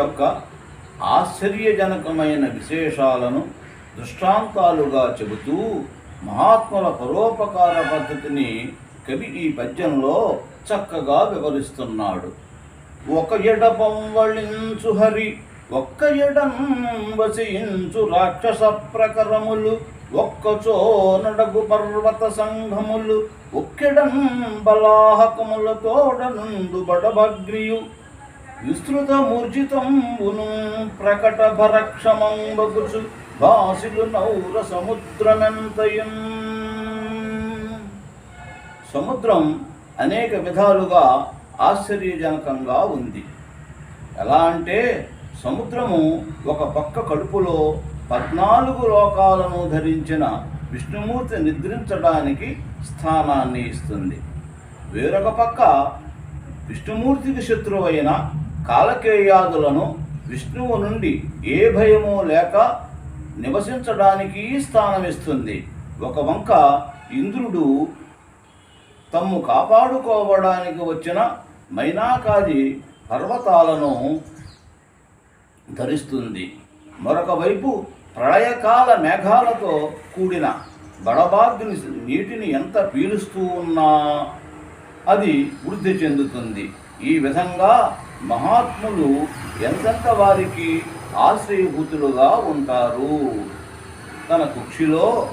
యొక్క ఆశ్చర్యజనకమైన విశేషాలను దృష్టాంతాలుగా చెబుతూ మహాత్ముల పరోపకార పద్ధతిని కవి ఈ పద్యంలో చక్కగా వివరిస్తున్నాడు. ఒక ఎడ వళించు హరి ఒక్క ఎడం వసించు రాక్షస ప్రకరములు ఒక్కచో నడగు పర్వత సంఘములు ఒక్కెడం బలాహకములతోడనుండు బడభగ్రియు. విస్తృత ప్రకట భరక్షమంబగుచు భాసిలు నౌర సముద్రమెంతయం సముద్రం అనేక విధాలుగా ఆశ్చర్యజనకంగా ఉంది. ఎలా అంటే సముద్రము ఒక పక్క కడుపులో పద్నాలుగు లోకాలను ధరించిన విష్ణుమూర్తి నిద్రించడానికి స్థానాన్ని ఇస్తుంది. వేరొక పక్క విష్ణుమూర్తికి శత్రువైన కాలకేయాదులను విష్ణువు నుండి ఏ భయమూ లేక నివసించడానికి స్థానమిస్తుంది. ఒక వంక ఇంద్రుడు తమ్ము కాపాడుకోవడానికి వచ్చిన మైనాకాది పర్వతాలను ధరిస్తుంది. మరొక వైపు ప్రళయకాల మేఘాలతో కూడిన బడబాగ్ని నీటిని ఎంత పీలుస్తూ ఉన్నా అది వృద్ధి చెందుతుంది. ఈ విధంగా మహాత్ములు ఎంతెంత వారికి ఆశ్రయభూతులుగా ఉంటారు? తన కుక్షిలో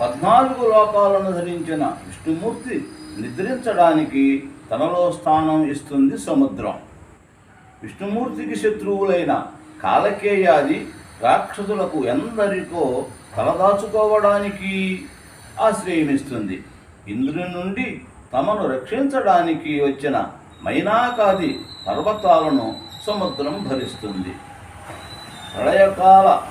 పద్నాలుగు లోకాలను ధరించిన విష్ణుమూర్తి నిద్రించడానికి తనలో స్థానం ఇస్తుంది సముద్రం. విష్ణుమూర్తికి శత్రువులైన కాలకేయాది రాక్షసులకు ఎందరికో తలదాచుకోవడానికి ఆశ్రయమిస్తుంది. ఇంద్రుని నుండి తమను రక్షించడానికి వచ్చిన మైనాకాది పర్వతాలను సముద్రం భరిస్తుంది. ప్రళయకాలలో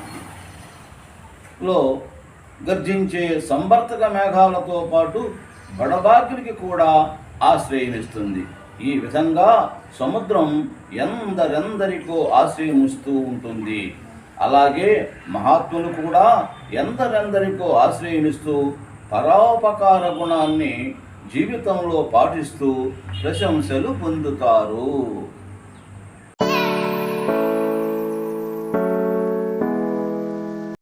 గర్జించే సంవర్తక మేఘాలతో పాటు బడబాకిలికి కూడా ఆశ్రయమిస్తుంది. ఈ విధంగా సముద్రం ఎందరెందరికో ఆశ్రయమిస్తూ ఉంటుంది. అలాగే మహాత్ములు కూడా ఎందరెందరికో ఆశ్రయమిస్తూ పరోపకార గుణాన్ని జీవితంలో పాటిస్తూ ప్రశంసలు పొందుతారు.